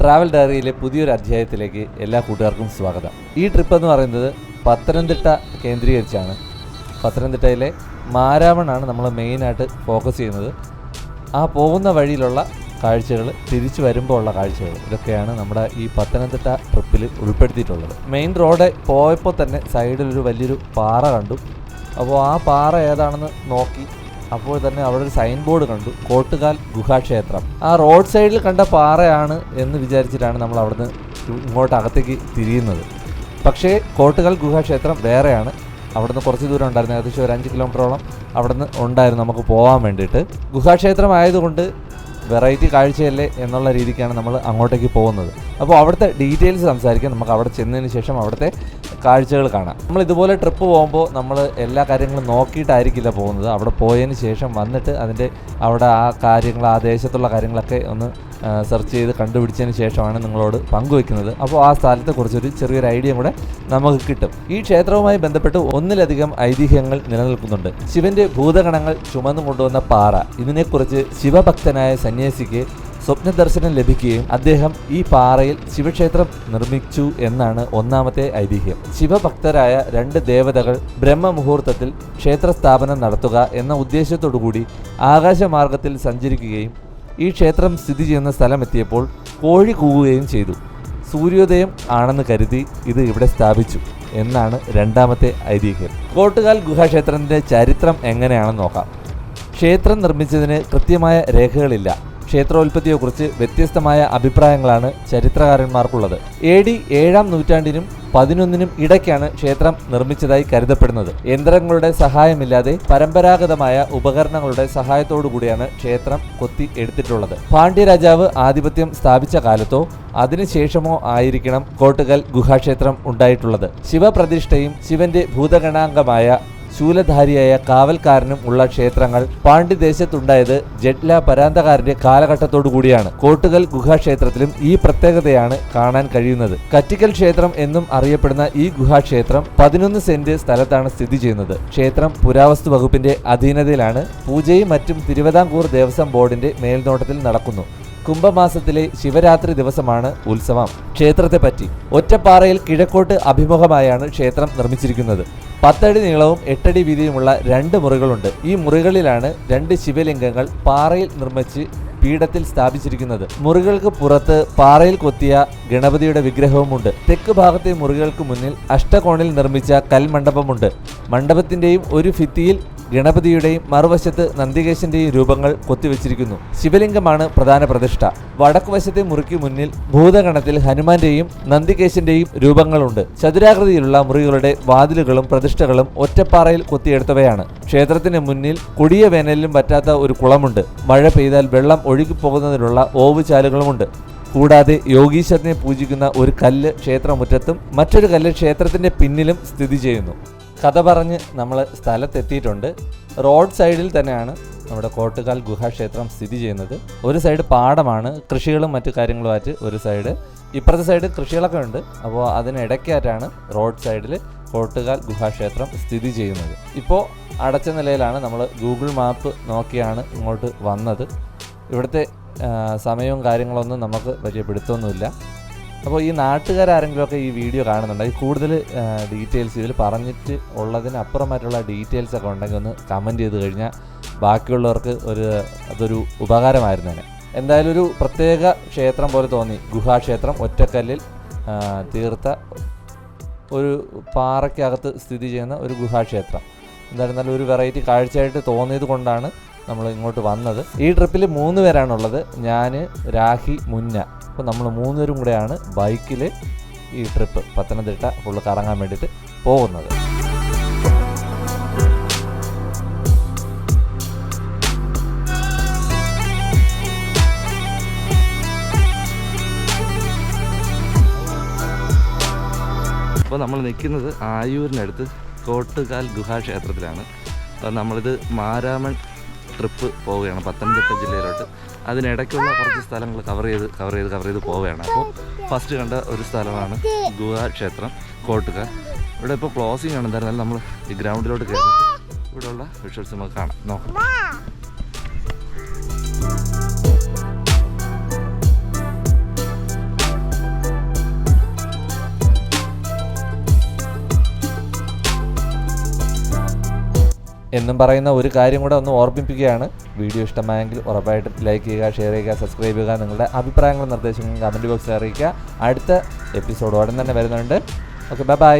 Travel ഡയറിയിലെ പുതിയൊരു അധ്യായത്തിലേക്ക് എല്ലാ കൂട്ടുകാർക്കും സ്വാഗതം. ഈ ട്രിപ്പ് എന്ന് പറയുന്നത് പത്തനംതിട്ട കേന്ദ്രീകരിച്ചാണ്. പത്തനംതിട്ടയിലെ മാരാമണാണ് നമ്മൾ മെയിനായിട്ട് ഫോക്കസ് ചെയ്യുന്നത്. ആ പോകുന്ന വഴിയിലുള്ള കാഴ്ചകൾ തിരിച്ചു വരുമ്പോൾ ഉള്ള കാഴ്ചകൾ ഇതൊക്കെയാണ് നമ്മുടെ ഈ പത്തനംതിട്ട ട്രിപ്പിൽ ഉൾപ്പെടുത്തിയിട്ടുള്ളത്. മെയിൻ റോഡ് പോയപ്പോൾ തന്നെ സൈഡിൽ ഒരു വലിയൊരു പാറ കണ്ടു. അപ്പോൾ ആ പാറ ഏതാണെന്ന് നോക്കി അപ്പോൾ തന്നെ അവിടെ ഒരു സൈൻ ബോർഡ് കണ്ടു. കോട്ടുകാൽ ഗുഹാക്ഷേത്രം. ആ റോഡ് സൈഡിൽ കണ്ട പാറയാണ് എന്ന് വിചാരിച്ചിട്ടാണ് നമ്മൾ അവിടുന്ന് ഇങ്ങോട്ട് അകത്തേക്ക് തിരിയുന്നത്. പക്ഷേ കോട്ടുകാൽ ഗുഹാക്ഷേത്രം വേറെയാണ്. അവിടുന്ന് കുറച്ച് ദൂരം ഉണ്ടായിരുന്നു. ഏകദേശം ഒരു അഞ്ച് കിലോമീറ്ററോളം അവിടുന്ന് ഉണ്ടായിരുന്നു നമുക്ക് പോകാൻ വേണ്ടിയിട്ട്. ഗുഹാക്ഷേത്രം ആയതുകൊണ്ട് വെറൈറ്റി കാഴ്ചയല്ലേ എന്നുള്ള രീതിക്കാണ് നമ്മൾ അങ്ങോട്ടേക്ക് പോകുന്നത്. അപ്പോൾ അവിടുത്തെ ഡീറ്റെയിൽസ് സംസാരിക്കാൻ നമുക്ക് അവിടെ ചെന്നതിന് ശേഷം അവിടുത്തെ കാഴ്ചകൾ കാണാം. നമ്മൾ ഇതുപോലെ ട്രിപ്പ് പോകുമ്പോൾ നമ്മൾ എല്ലാ കാര്യങ്ങളും നോക്കിയിട്ടായിരിക്കില്ല പോകുന്നത്. അവിടെ പോയതിന് ശേഷം വന്നിട്ട് അതിന്റെ അവിടെ ആ കാര്യങ്ങൾ ആ ദേശത്തുള്ള കാര്യങ്ങളൊക്കെ ഒന്ന് സെർച്ച് ചെയ്ത് കണ്ടുപിടിച്ചതിന് ശേഷമാണ് നിങ്ങളോട് പങ്കുവെക്കുന്നത് അപ്പോൾ ആ സ്ഥലത്തെക്കുറിച്ചൊരു ചെറിയൊരു ഐഡിയ കൂടെ നമുക്ക് കിട്ടും. ഈ ക്ഷേത്രവുമായി ബന്ധപ്പെട്ട് ഒന്നിലധികം ഐതിഹ്യങ്ങൾ നിലനിൽക്കുന്നുണ്ട്. ശിവന്റെ ഭൂതഗണങ്ങൾ ചുമന്നു കൊണ്ടുവന്ന പാറ ഇതിനെക്കുറിച്ച് ശിവഭക്തനായ സന്യാസിക്ക് സ്വപ്ന ദർശനം ലഭിക്കുകയും അദ്ദേഹം ഈ പാറയിൽ ശിവക്ഷേത്രം നിർമ്മിച്ചു എന്നാണ് ഒന്നാമത്തെ ഐതിഹ്യം. ശിവഭക്തരായ രണ്ട് ദേവതകൾ ബ്രഹ്മമുഹൂർത്തത്തിൽ ക്ഷേത്രസ്ഥാപനം നടത്തുക എന്ന ഉദ്ദേശത്തോടുകൂടി ആകാശമാർഗത്തിൽ സഞ്ചരിക്കുകയും ഈ ക്ഷേത്രം സ്ഥിതി ചെയ്യുന്ന സ്ഥലമെത്തിയപ്പോൾ കോഴി കൂവുകയും ചെയ്തു. സൂര്യോദയം ആണെന്ന് കരുതി ഇത് ഇവിടെ സ്ഥാപിച്ചു എന്നാണ് രണ്ടാമത്തെ ഐതിഹ്യം. കോട്ടുകാൽ ഗുഹാക്ഷേത്രത്തിന്റെ ചരിത്രം എങ്ങനെയാണെന്ന് നോക്കാം. ക്ഷേത്രം നിർമ്മിച്ചതിന് കൃത്യമായ രേഖകളില്ല. ക്ഷേത്രോൽപത്തിയെക്കുറിച്ച് വ്യത്യസ്തമായ അഭിപ്രായങ്ങളാണ് ചരിത്രകാരന്മാർക്കുള്ളത്. എ ഡി ഏഴാം നൂറ്റാണ്ടിനും പതിനൊന്നിനും ഇടയ്ക്കാണ് ക്ഷേത്രം നിർമ്മിച്ചതായി കരുതപ്പെടുന്നത്. യന്ത്രങ്ങളുടെ സഹായമില്ലാതെ പരമ്പരാഗതമായ ഉപകരണങ്ങളുടെ സഹായത്തോടുകൂടിയാണ് ക്ഷേത്രം കൊത്തി എടുത്തിട്ടുള്ളത്. പാണ്ഡ്യരാജാവ് ആധിപത്യം സ്ഥാപിച്ച കാലത്തോ അതിനുശേഷമോ ആയിരിക്കണം കോട്ടുകൽ ഗുഹാക്ഷേത്രം ഉണ്ടായിട്ടുള്ളത്. ശിവപ്രതിഷ്ഠയും ശിവന്റെ ഭൂതഗണാംഗമായ ശൂലധാരിയായ കാവൽക്കാരനും ഉള്ള ക്ഷേത്രങ്ങൾ പാണ്ഡ്യദേശത്തുണ്ടായത് ജഡ്ല പരാന്തകാരന്റെ കാലഘട്ടത്തോടു കൂടിയാണ്. കോട്ടുകൽ ഗുഹാക്ഷേത്രത്തിലും ഈ പ്രത്യേകതയാണ് കാണാൻ കഴിയുന്നത്. കറ്റിക്കൽ ക്ഷേത്രം എന്നും അറിയപ്പെടുന്ന ഈ ഗുഹാക്ഷേത്രം പതിനൊന്ന് സെന്റ് സ്ഥലത്താണ് സ്ഥിതി ചെയ്യുന്നത്. ക്ഷേത്രം പുരാവസ്തു വകുപ്പിന്റെ അധീനതയിലാണ്. പൂജയും മറ്റും തിരുവിതാംകൂർ ദേവസ്വം ബോർഡിന്റെ മേൽനോട്ടത്തിൽ നടക്കുന്നു. കുംഭമാസത്തിലെ ശിവരാത്രി ദിവസമാണ് ഉത്സവം. ക്ഷേത്രത്തെപ്പറ്റി. ഒറ്റപ്പാറയിൽ കിഴക്കോട്ട് അഭിമുഖമായാണ് ക്ഷേത്രം നിർമ്മിച്ചിരിക്കുന്നത്. പത്തടി നീളവും എട്ടടി വീതിയുമുള്ള രണ്ട് മുറികളുണ്ട്. ഈ മുറികളിലാണ് രണ്ട് ശിവലിംഗങ്ങൾ പാറയിൽ നിർമ്മിച്ച് പീഠത്തിൽ സ്ഥാപിച്ചിരിക്കുന്നത്. മുറികൾക്ക് പുറത്ത് പാറയിൽ കൊത്തിയ ഗണപതിയുടെ വിഗ്രഹവുമുണ്ട്. തെക്ക് ഭാഗത്തെ മുറികൾക്ക് മുന്നിൽ അഷ്ടകോണിൽ നിർമ്മിച്ച കൽമണ്ഡപമുണ്ട്. മണ്ഡപത്തിന്റെയും ഒരു ഭിത്തിയിൽ ഗണപതിയുടെയും മറുവശത്ത് നന്ദികേശന്റെയും രൂപങ്ങൾ കൊത്തിവെച്ചിരിക്കുന്നു. ശിവലിംഗമാണ് പ്രധാന പ്രതിഷ്ഠ. വടക്കുവശത്തെ മുറിക്ക് മുന്നിൽ ഭൂതഗണത്തിൽ ഹനുമാന്റെയും നന്ദികേശന്റെയും രൂപങ്ങളുണ്ട്. ചതുരാകൃതിയിലുള്ള മുറികളുടെ വാതിലുകളും പ്രതിഷ്ഠകളും ഒറ്റപ്പാറയിൽ കൊത്തിയെടുത്തവയാണ്. ക്ഷേത്രത്തിന് മുന്നിൽ കൊടിയ വേനലിലും പറ്റാത്ത ഒരു കുളമുണ്ട്. മഴ പെയ്താൽ വെള്ളം ഒഴുകിപ്പോകുന്നതിനുള്ള ഓവുചാലുകളുമുണ്ട്. കൂടാതെ യോഗീശ്വരനെ പൂജിക്കുന്ന ഒരു കല്ല് ക്ഷേത്രമുറ്റത്തും മറ്റൊരു കല്ല് ക്ഷേത്രത്തിന്റെ പിന്നിലും സ്ഥിതി ചെയ്യുന്നു. കഥ പറഞ്ഞ് നമ്മൾ സ്ഥലത്തെത്തിയിട്ടുണ്ട്. റോഡ് സൈഡിൽ തന്നെയാണ് നമ്മുടെ കോട്ടുകാൽ ഗുഹാക്ഷേത്രം സ്ഥിതി ചെയ്യുന്നത്. ഒരു സൈഡ് പാടമാണ് കൃഷികളും മറ്റു കാര്യങ്ങളുമായിട്ട് ഒരു സൈഡ്. ഇപ്പുറത്തെ സൈഡ് കൃഷികളൊക്കെ ഉണ്ട്. അപ്പോൾ അതിനിടയ്ക്കായിട്ടാണ് റോഡ് സൈഡിൽ കോട്ടുകാൽ ഗുഹാക്ഷേത്രം സ്ഥിതി ചെയ്യുന്നത്. ഇപ്പോൾ അടച്ച നിലയിലാണ് നമ്മൾ ഗൂഗിൾ മാപ്പ് നോക്കിയാണ് ഇങ്ങോട്ട് വന്നത്. ഇവിടുത്തെ സമയവും കാര്യങ്ങളൊന്നും നമുക്ക് വലിയ അപ്പോൾ ഈ നാട്ടുകാരെങ്കിലുമൊക്കെ ഈ വീഡിയോ കാണുന്നുണ്ടെങ്കിൽ കൂടുതൽ ഡീറ്റെയിൽസ് ഇതിൽ പറഞ്ഞിട്ട് ഉള്ളതിനപ്പുറമായിട്ടുള്ള ഡീറ്റെയിൽസ് ഒക്കെ ഉണ്ടെങ്കിൽ ഒന്ന് കമന്റ് ചെയ്ത് കഴിഞ്ഞാൽ ബാക്കിയുള്ളവർക്ക് ഒരു അതൊരു ഉപകാരമായിരുന്നേനെ എന്തായാലും ഒരു പ്രത്യേക ക്ഷേത്രം പോലെ തോന്നി. ഗുഹാക്ഷേത്രം ഒറ്റക്കല്ലിൽ തീർത്ത ഒരു പാറയ്ക്കകത്ത് സ്ഥിതി ചെയ്യുന്ന ഒരു ഗുഹാക്ഷേത്രം എന്തായാലും നല്ല ഒരു വെറൈറ്റി കാഴ്ചയായിട്ട് തോന്നിയത് കൊണ്ടാണ് നമ്മൾ ഇങ്ങോട്ട് വന്നത്. ഈ ട്രിപ്പിൽ മൂന്ന് പേരാണുള്ളത്. ഞാൻ രാഹി മുന്ന. അപ്പോൾ നമ്മൾ മൂന്നുപേരും കൂടെയാണ് ബൈക്കിൽ ഈ ട്രിപ്പ് പത്തനംതിട്ട ഫുള്ള് കറങ്ങാൻ വേണ്ടിയിട്ട് പോകുന്നത്. അപ്പോൾ നമ്മൾ നിൽക്കുന്നത് ആയൂരിനടുത്ത് കോട്ടുകാൽ ഗുഹാക്ഷേത്രത്തിലാണ് അപ്പോൾ നമ്മളിത് മാരാമൺ ട്രിപ്പ് പോവുകയാണ് പത്തനംതിട്ട ജില്ലയിലോട്ട്. അതിനിടയ്ക്കുള്ള കുറച്ച് സ്ഥലങ്ങൾ കവർ ചെയ്ത് കവർ ചെയ്ത് കവർ ചെയ്ത് പോവുകയാണ്. അപ്പോൾ ഫസ്റ്റ് കണ്ട ഒരു സ്ഥലമാണ് ഗുഹാ ക്ഷേത്രം കോട്ടുക ഇവിടെ ഇപ്പോൾ ക്ലോസിംഗ് ആണ്. എന്തായിരുന്നാലും നമ്മൾ ഈ ഗ്രൗണ്ടിലോട്ട് കയറി ഇവിടെയുള്ള വിഷ്വൽസ് നമുക്ക് കാണാം. നോക്കാം. എന്നും പറയുന്ന ഒരു കാര്യം കൂടെ ഒന്ന് ഓർമ്മിപ്പിക്കുകയാണ്. വീഡിയോ ഇഷ്ടമായെങ്കിൽ ഉറപ്പായിട്ട് ലൈക്ക് ചെയ്യുക ഷെയർ ചെയ്യുക സബ്സ്ക്രൈബ് ചെയ്യുക നിങ്ങളുടെ അഭിപ്രായങ്ങളും നിർദ്ദേശങ്ങളും കമന്റ് ബോക്സിൽ അറിയിക്കുക. അടുത്ത എപ്പിസോഡ് ഉടൻ തന്നെ വരുന്നുണ്ട്. Okay bye bye